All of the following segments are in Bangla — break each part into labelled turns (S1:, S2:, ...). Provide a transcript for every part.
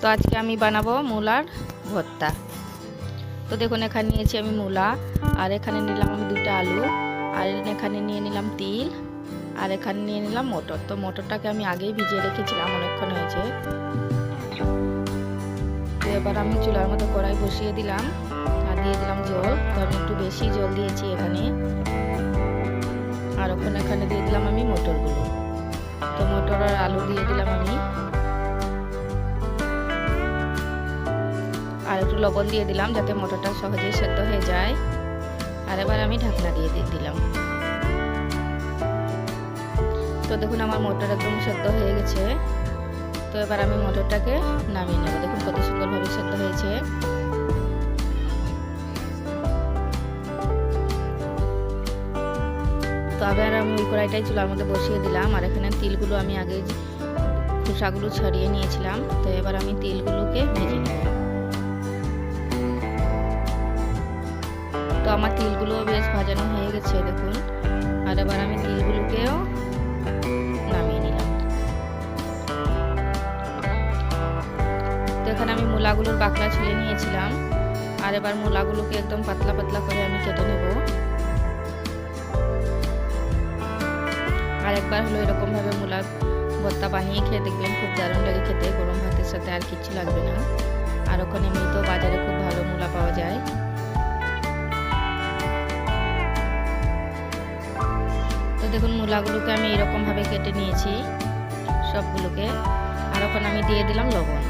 S1: তো আজকে আমি বানাবো মূলার ভর্তা। তো দেখুন, এখানে নিয়েছি আমি মূলা, আর এখানে নিলাম আমি দুটো আলু, আর এখানে নিয়ে নিলাম তিল, আর এখানে নিয়ে নিলাম মটর। তো মটরটাকে আমি আগেই ভিজিয়ে রেখেছিলাম, অনেকক্ষণ হয়েছে। তো এবার আমি চুলার মতো কড়াই বসিয়ে দিলাম, আর দিয়ে দিলাম জল। তো আমি একটু বেশি জল দিয়েছি এখানে। আর ওখানে এখানে দিয়ে দিলাম আমি মটরগুলো। একটু লবণ দিয়ে দিলাম যাতে মটরটা সহজেই সেদ্ধ হয়ে যায়। আর এবার আমি ঢাকনা দিয়ে দিয়ে দিলাম। তো দেখুন আমার মটর একদম সেদ্ধ হয়ে গেছে। তো এবার আমি মটরটাকে নামিয়ে নেব। দেখুন কত সুন্দরভাবে সেদ্ধ হয়েছে। তো আবার আমি ওই কড়াইটাই চুলার মধ্যে বসিয়ে দিলাম। আর এখানে তিলগুলো আমি আগে খোসাগুলো ছড়িয়ে নিয়েছিলাম। তো এবার আমি তিলগুলোকে ভেজে নেব। আমার তিলগুলো বেশ ভাজানো হয়ে গেছে, দেখুন। আর এবার আমি তিলগুলোকেও নামিয়ে নিলাম। তো এখানে আমি মূলাগুলোর বাকলা ছুলে নিয়েছিলাম। আর এবার মূলাগুলোকে একদম পাতলা পাতলা করে আমি কেটে নেব। আর একবার হলো এরকমভাবে মূলার ভর্তা বানিয়ে খেয়ে দেখবেন, খুব দারুণ লাগে খেতে। গরম ভাতের সাথে আর কিছু লাগবে না। আর ওখানে এমনিতেও দেখুন, মূলাগুলোকে আমি এরকমভাবে কেটে নিয়েছি, সবগুলোকে। আর ওখানে আমি দিয়ে দিলাম লবণ।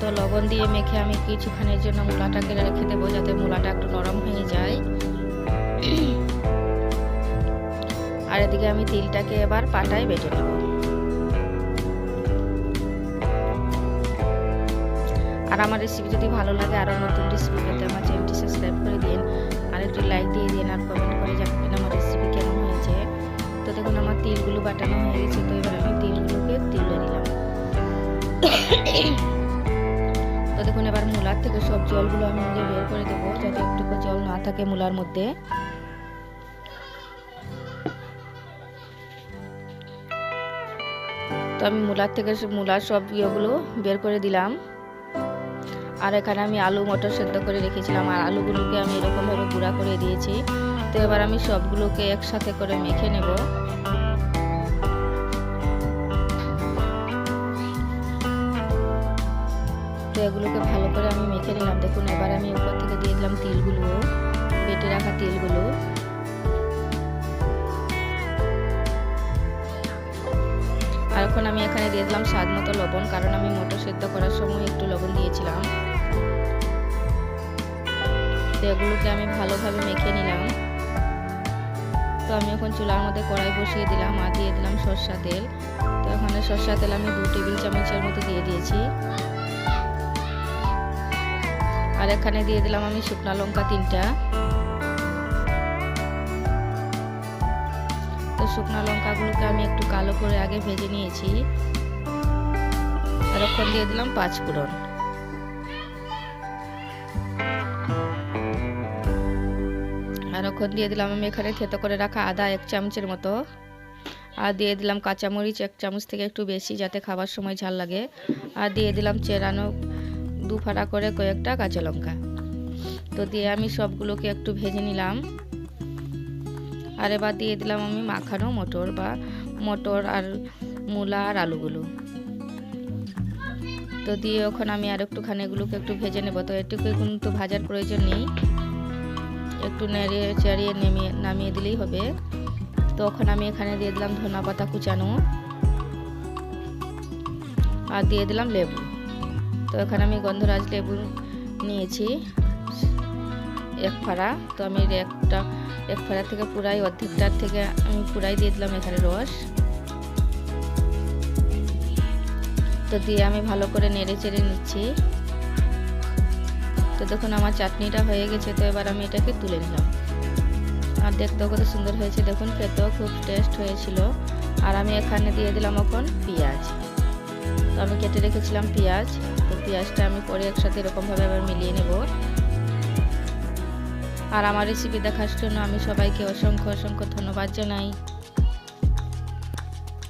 S1: তো লবণ দিয়ে মেখে আমি কিছুক্ষণের জন্য মূলাটা কেটে রেখে দেবো, যাতে মূলাটা একটু নরম হয়ে যায়। আর এদিকে আমি তিলটাকে এবার পাটায় বেটে নেব। আর আমার রেসিপি যদি ভালো লাগে, আরও নতুন রেসিপি পেতে আমার চ্যানেলটি সাবস্ক্রাইব করে দিন। আর একটু লাইক দিয়ে দিন, আর কমেন্ট করে জানাবেন আমার রেসিপি কেমন বাটানো হয়ে গেছে তো এবার আমি তিলগুলোকে তুলে নিলাম। তো দেখুন, এবার মূলার থেকে সব জলগুলো আমি মিলে বের করে দেবো, যাতে একটুকু জল না থাকে মূলার মধ্যে। তো আমি মূলার থেকে মূলার সব ইয়েগুলো বের করে দিলাম। আর এখানে আমি আলু মটর সেদ্ধ করে রেখেছিলাম, আর আলুগুলোকে আমি এরকমভাবে গুঁড়া করে দিয়েছি। তো এবার আমি সবগুলোকে একসাথে করে মেখে নেব। এগুলোকে ভালো করে আমি মেখে নিলাম। দেখুন, এবার আমি উপর থেকে দিয়ে দিলাম তিলগুলো, বেটে রাখা তিলগুলো। আর এখন আমি এখানে দিয়ে দিলাম স্বাদ মতো লবণ, কারণ আমি মটর সেদ্ধ করার সময় একটু লবণ দিয়েছিলাম। তো এগুলোকে আমি ভালোভাবে মেখে নিলাম। তো আমি এখন চুলার মধ্যে কড়াই বসিয়ে দিলাম আর দিয়ে দিলাম সর্ষা তেল। তো এখানে সর্ষা তেল আমি দু টেবিল চামচের মতো দিয়ে দিয়েছি। আর এখানে দিয়ে দিলাম আমি শুকনো লঙ্কা তিনটা। তো শুকনো লঙ্কাগুলোকে আমি একটু কালো করে আগে ভেজে নিয়েছি। আর ওখান দিয়ে দিলাম পাঁচ ফোড়ন। আর ওখান দিয়ে দিলাম আমি এখানে থেতো করে রাখা আদা এক চামচের মতো। আর দিয়ে দিলাম কাঁচামরিচ এক চামচ থেকে একটু বেশি যাতে খাবার সময় ঝাল লাগে। আর দিয়ে দিলাম চেরানো দু ফাড়া করে কয়েকটা কাঁচা লঙ্কা। তো দিয়ে আমি সবগুলোকে একটু ভেজে নিলাম। আর এবার দিয়ে দিলাম আমি মাখানো মটর বা মটর আর মূলা আর আলুগুলো। তো দিয়ে ওখানে আমি আর একটুখানি এগুলোকে একটু ভেজে নেব। তো এটুকু কিন্তু ভাজার প্রয়োজন নেই। একটু নেড়িয়ে চাড়িয়ে নেমিয়ে, নামিয়ে দিলেই হবে। তো ওখানে আমি এখানে দিয়ে দিলাম ধনা পাতা কুচানো। আর দিয়ে দিলাম লেবু। তো এখানে আমি গন্ধরাজ লেবু নিয়েছি, এক ফাড়া। তো আমি একটা, এক ফাড়া থেকে পুরাই, অর্ধেকটার থেকে আমি পুরাই দিয়ে দিলাম এখানে রস। তো দিয়ে আমি ভালো করে নেড়ে চেড়ে নিচ্ছি। তো দেখুন আমার চাটনিটা হয়ে গেছে, তো এবার আমি এটাকে তুলে নিলাম। আর দেখতেও কত সুন্দর হয়েছে, দেখুন খেতেও খুব টেস্ট হয়েছিল। আর আমি এখানে দিয়ে দিলাম এখন পেঁয়াজ। তো আমি কেটে রেখেছিলাম পেঁয়াজ। পেঁয়াজটা আমি পরে একসাথে এরকমভাবে আবার মিলিয়ে নেব। আর আমার রেসিপি দেখার জন্য আমি সবাইকে অসংখ্য অসংখ্য ধন্যবাদ জানাই।